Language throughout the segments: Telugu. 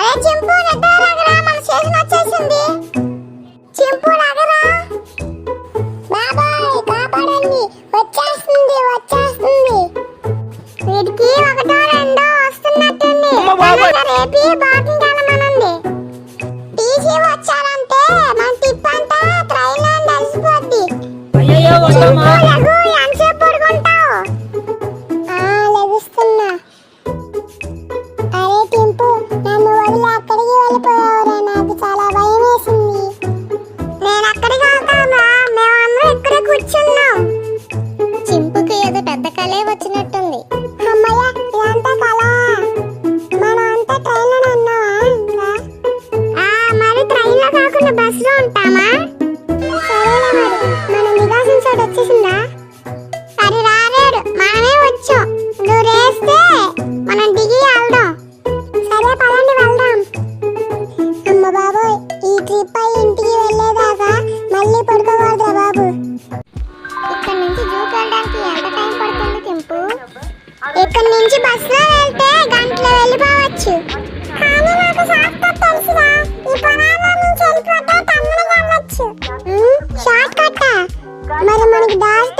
అరే చింపు నిద్రలాగరా మన స్టేషన్ వచ్చేసింది. నుంచి వెళ్ళడానికి ఎంత టైం పడుతుంది తింపు ఇక్కడ నుంచి బస్సులో వెళ్తే గంటలో వెళ్ళిపోవచ్చు. కానీ నాకు షార్ట్ కట్ తెలుసురా. ఈ పొలాల్లో నుంచి వెళ్ళిపోతే తమ్ముడు వెళ్ళొచ్చు షార్ట్ కట్ మరి మనకి దారి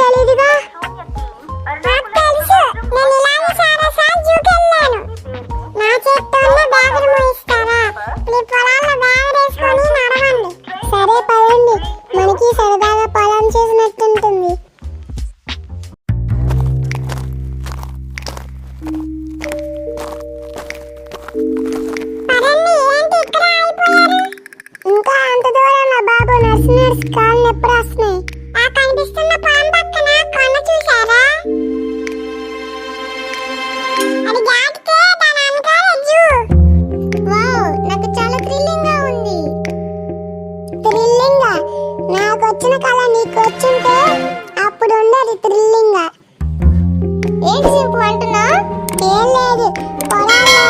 వచ్చిన కళ నీకు వచ్చింటే అప్పుడు ఉండేది థ్రిల్లింగ్ ఏంటి సింపు అంటున్నా? ఏం లేదు. పొలాల్లో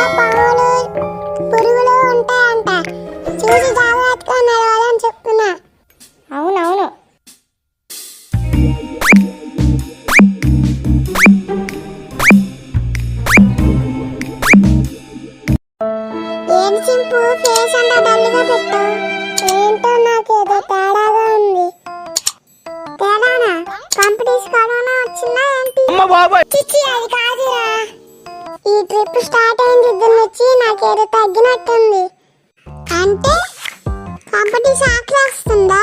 ఈ ట్రిప్ స్టార్ట్ అయిన దగ్గర నుంచి నాకేదో తగ్గినట్టుంది. అంటే కాంపిటీషన్ ఆకలేస్తుందా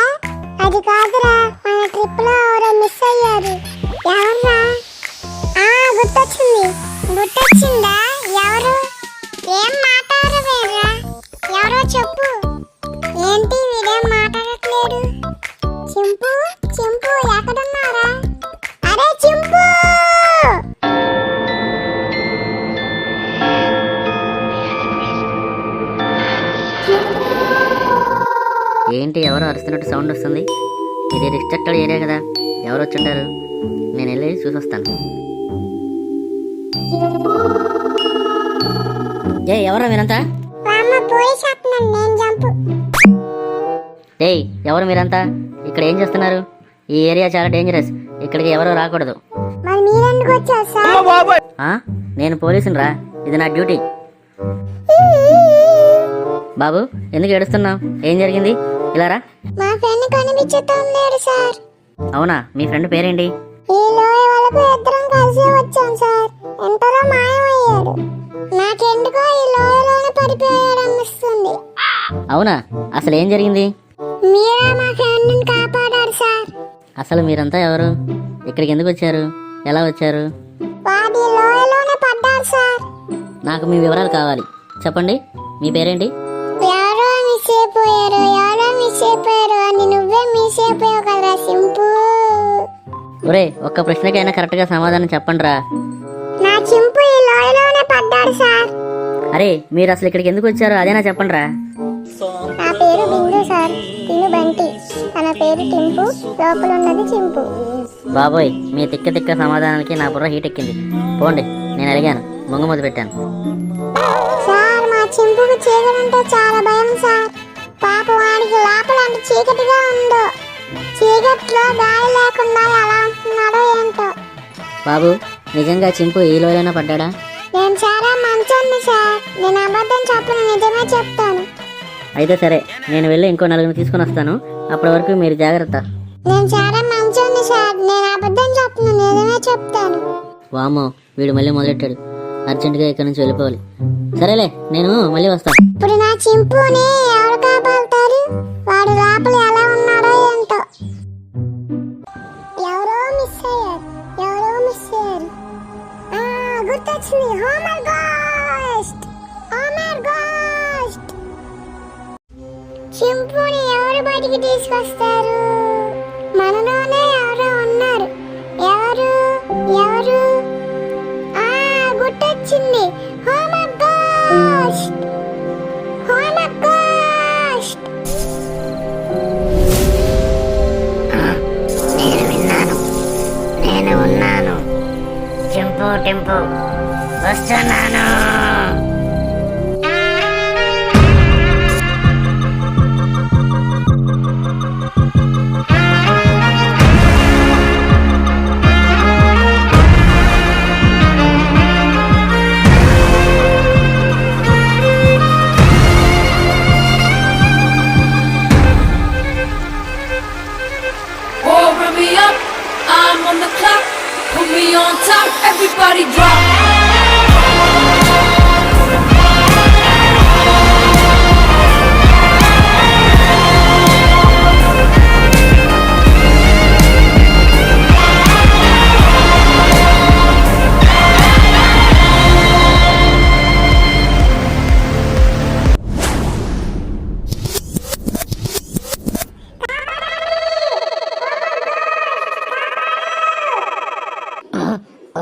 అది కాదురా. ఏంటి ఎవరో అరుస్తున్నట్టు సౌండ్ వస్తుంది? ఇది రిస్ట్రిక్టెడ్ ఏరియా కదా. ఎవరు వచ్చింటారు? నేను వెళ్ళి చూసొస్తాను. ఏ ఎవరో మీరంతా? ఏయ్ ఎవరు మీరంతా? ఇక్కడ ఏం చేస్తున్నారు? ఈ ఏరియా చాలా డేంజరస్ ఇక్కడికి ఎవరు రాకూడదు. మరి మీరెందుకు వచ్చారు సార్? అమ్మ బాబాయ్! ఆ? నేను పోలీసుని రా. ఇది నా డ్యూటీ. బాబు ఎందుకు ఏడుస్తున్నావు? ఏం జరిగింది? ఇలా రా మా ఫ్రెండ్ కనిపించటం లేడు సార్. అవునా? మీ ఫ్రెండ్ పేరేంటి? ఈ లోయ వరకు ఇద్దరం కలిసి వచ్చాం సార్. ఎంతలో మాయమయ్యాడు. నాకెందుకో ఈ లోయలోనే పడిపోయాడు అనిపిస్తుంది. అవునా? అసలు ఏం జరిగింది? మీరే మా ఫ్రెండ్ని కాపాడారు సార్. అసలు మీరంతా ఎవరు? ఇక్కడికి ఎందుకు వచ్చారు? ఎలా వచ్చారు? వాడి లోయలోనే పడ్డారు సార్. నాకు మీ వివరాలు కావాలి. చెప్పండి. మీ పేరేంటి? ఎవరో మిస్ అయిపోయారు. మిస్ అయిపోయారు అని నువ్వే మిస్ అయిపోయావు కదా సింపు ఒరే ఒక్క ప్రశ్నకైనా కరెక్ట్గా సమాధానం చెప్పండి రా నా చింపు ఈ లోయలోనే పడ్డాడు సార్. అరే మీరు అసలు ఇక్కడికి ఎందుకు వచ్చారో అదేనా చెప్పండి రా నా పేరు బిందు సార్. తిను బంటి. తన పేరు టింపు. లోపల ఉన్నది చింపు. బాబోయ్ మీ తిక్క తిక్క సమాధానానికి నా బుర్ర హీట్ ఎక్కింది. పోండి నేను అడిగాను. మొంగమూతి పెట్టాను. సార్ మా చింపుకు చీకటంటే చాలా భయం సార్. పాప వాడికి లోపల అంత చీకటిగా ఉందో. చీకట్లో గాలి లేకుండా ఎలా ఉంటున్నాడో ఏంటో. బాబు నిజంగా చింపు ఈ లోయలోనే పడ్డాడా? నేను చాలా మంచోన్ని సార్. నేను అబద్ధం చెప్పను నిజమే చెప్తాను. అయితే సరే నేను వెళ్ళి ఇంకో నలుగురిని తీసుకొని వస్తాను. అప్పటి వరకు మీరు జాగ్రత్త. నేను చాలా మంచోన్ని సార్. నేను అబద్ధం చెప్పను నిజమే చెప్తాను. వామో వీడు మళ్ళీ మొదలెట్టాడు. అర్జెంటుగా ఇక్కడి నుంచి వెళ్ళిపోవాలి. సరేలే నేను మళ్ళీ వస్తాను. ఇప్పుడు నా చింపుని ఎవరు వాడు లోపల ఎలా ఉన్నాడో ఏంటో. ఎవరో మిస్ అయ్యారు. ఎవరో మిస్ అయ్యారు. గుర్తొచ్చింది. హోమర్ గోస్ట్ హోమర్ గోస్ట్ చింపుని ఎవరు బయటికి తీసుకొస్తారు? మనలోనే టింపు టింపు వస్తున్నాను Power me up, I'm on the clock. Put me on top, everybody drop.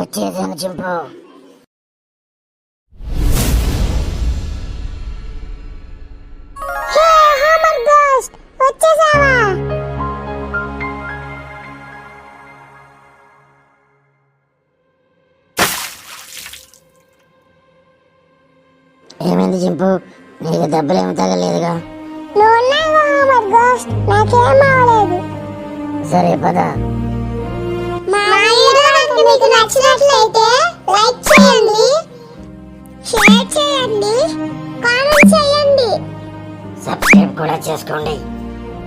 వచ్చేసాను చింపు. ఏమైంది చింపు? నీకు దెబ్బలేమి తగలేదుగా? నువ్వు నాకేం సరే పద. మీకు నచ్చినట్లయితే లైక్ చేయండి షేర్ చేయండి కామెంట్ చేయండి. సబ్స్క్రైబ్ కూడా చేసుకోండి.